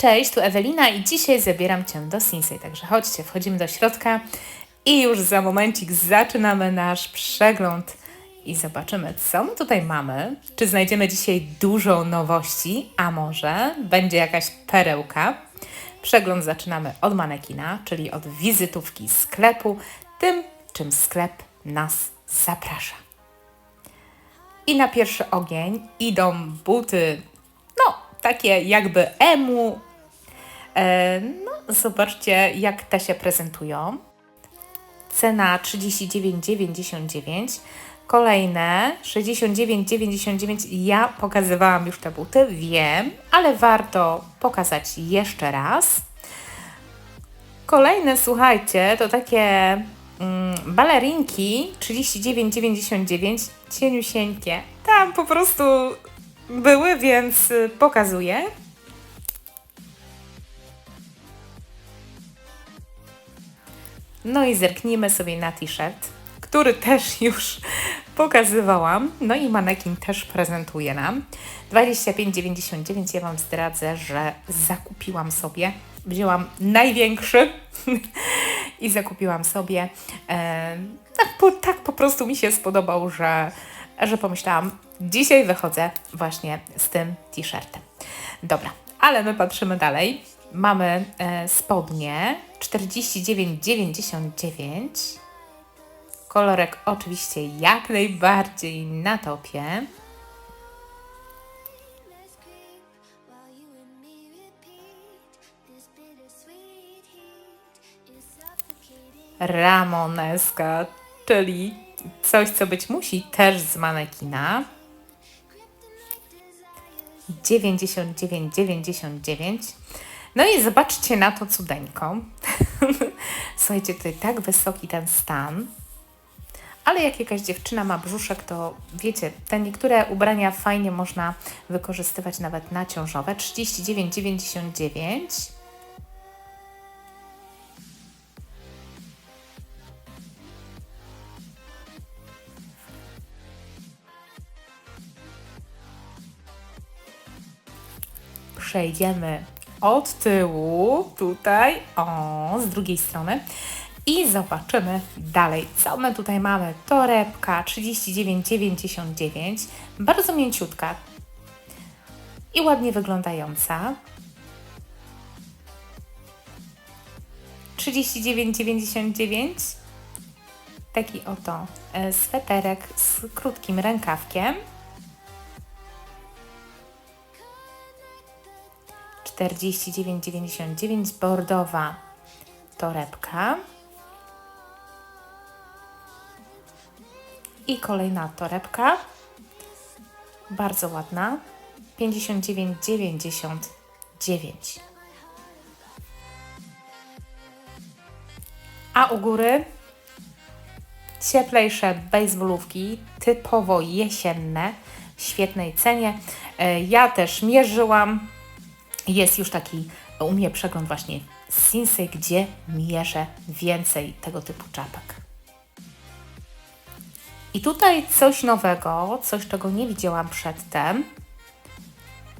Cześć, tu Ewelina i dzisiaj zabieram Cię do Sinsei, także chodźcie, wchodzimy do środka i już za momencik zaczynamy nasz przegląd i zobaczymy, co my tutaj mamy. Czy znajdziemy dzisiaj dużo nowości, a może będzie jakaś perełka. Przegląd zaczynamy od manekina, czyli od wizytówki sklepu, tym, czym sklep nas zaprasza. I na pierwszy ogień idą buty, no takie jakby emu. E, no, zobaczcie, jak te się prezentują. Cena 39,99. Kolejne 69,99. Ja pokazywałam już te buty, wiem, ale warto pokazać jeszcze raz. Kolejne, słuchajcie, to takie mm, balerinki 39,99, cieniusieńkie. Tam po prostu były, więc pokazuję. No i zerknijmy sobie na t-shirt, który też już pokazywałam. No i manekin też prezentuje nam. 25,99 ja Wam zdradzę, że zakupiłam sobie. Wzięłam największy i zakupiłam sobie. E, tak, po, tak po prostu mi się spodobał, że, że pomyślałam, dzisiaj wychodzę właśnie z tym t-shirtem. Dobra, ale my patrzymy dalej. Mamy e, spodnie 49,99. Kolorek oczywiście jak najbardziej na topie. Ramoneska, czyli coś, co być musi też z manekina. 99,99. No i zobaczcie na to cudeńko. Słuchajcie, tutaj tak wysoki ten stan. Ale jak jakaś dziewczyna ma brzuszek, to wiecie, te niektóre ubrania fajnie można wykorzystywać nawet na ciążowe. 39,99. przejdziemy od tyłu, tutaj, o, z drugiej strony i zobaczymy dalej, co my tutaj mamy. Torebka 39,99, bardzo mięciutka i ładnie wyglądająca. 39,99 taki oto e, sweterek z krótkim rękawkiem. 49,99 bordowa torebka. I kolejna torebka. Bardzo ładna. 59,99. A u góry cieplejsze baseballówki, typowo jesienne, w świetnej cenie. E, Ja też mierzyłam, jest już taki u mnie przegląd właśnie z Sinsei, gdzie mierzę więcej tego typu czapek. I tutaj coś nowego, coś czego nie widziałam przedtem.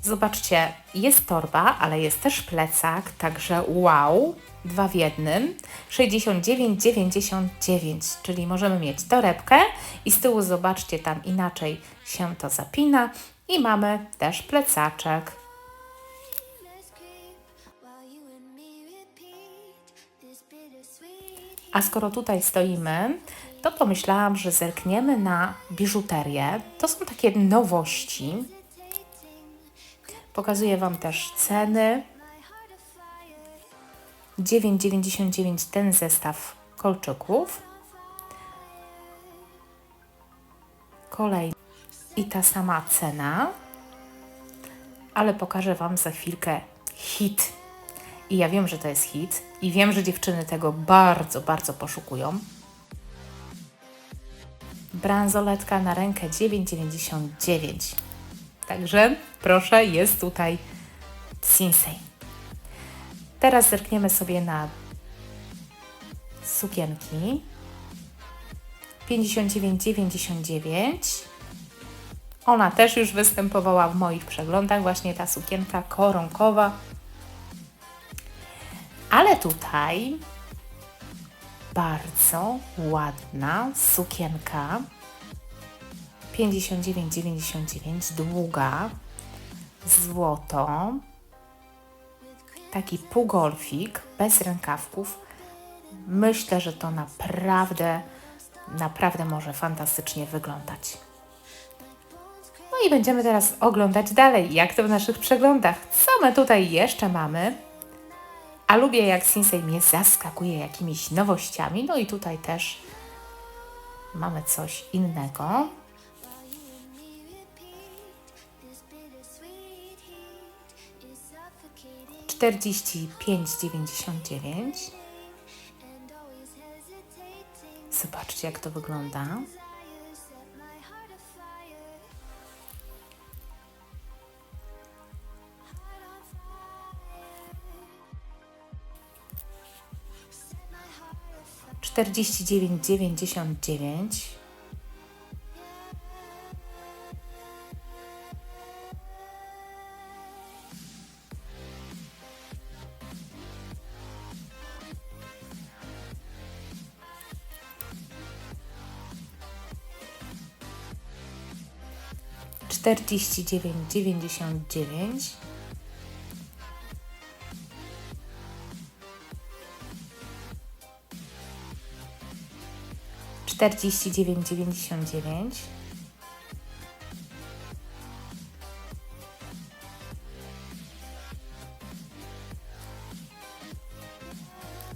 Zobaczcie, jest torba, ale jest też plecak, także wow, dwa w jednym. 69,99, czyli możemy mieć torebkę i z tyłu zobaczcie, tam inaczej się to zapina i mamy też plecaczek. A skoro tutaj stoimy, to pomyślałam, że zerkniemy na biżuterię. To są takie nowości. Pokazuję Wam też ceny. 9,99 ten zestaw kolczyków. Kolejny. I ta sama cena. Ale pokażę Wam za chwilkę hit. I ja wiem, że to jest hit. I wiem, że dziewczyny tego bardzo, bardzo poszukują. Bransoletka na rękę 9,99. Także proszę, jest tutaj Sinsei. Teraz zerkniemy sobie na sukienki. 59,99. Ona też już występowała w moich przeglądach, właśnie ta sukienka koronkowa. Ale tutaj bardzo ładna sukienka. 59,99 długa złoto. Taki półgolfik bez rękawków. Myślę, że to naprawdę naprawdę może fantastycznie wyglądać. No i będziemy teraz oglądać dalej jak to w naszych przeglądach. Co my tutaj jeszcze mamy a lubię jak Sinsei mnie zaskakuje jakimiś nowościami. No i tutaj też mamy coś innego. Czterdzieści pięć dziewięćdziesiąt dziewięć. Zobaczcie, jak to wygląda. 49,99 49,99 49,99.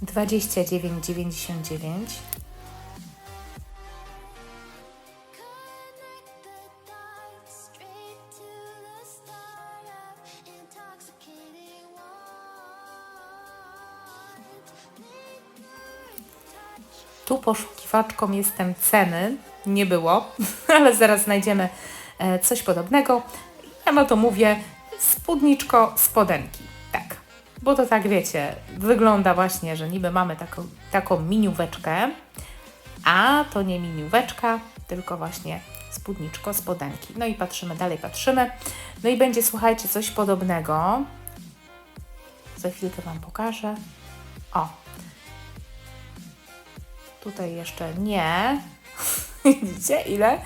Dwadzieścia dziewięć dziewięćdziesiąt dziewięć. Tu poszukiwaczką jestem ceny. Nie było, ale zaraz znajdziemy e, coś podobnego. Ja no to mówię spódniczko spodenki. Tak. Bo to tak wiecie, wygląda właśnie, że niby mamy taką, taką minióweczkę, a to nie minióweczka, tylko właśnie spódniczko spodenki. No i patrzymy dalej, patrzymy. No i będzie, słuchajcie, coś podobnego. Za chwilkę Wam pokażę. O, Tutaj jeszcze nie. Widzicie ile?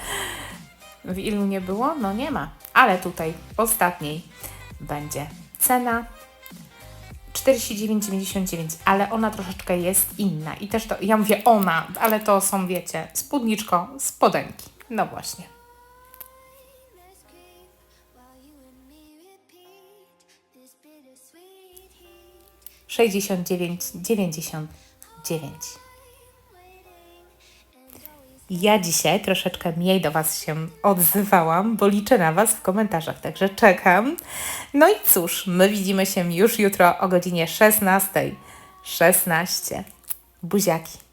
W ilu nie było? No nie ma. Ale tutaj ostatniej będzie cena 49,99, ale ona troszeczkę jest inna. I też to, ja mówię ona, ale to są, wiecie, spódniczko, spodenki. No właśnie. Let's creep while you Ja dzisiaj troszeczkę mniej do Was się odzywałam, bo liczę na Was w komentarzach, także czekam. No i cóż, my widzimy się już jutro o godzinie 16.16. 16. Buziaki.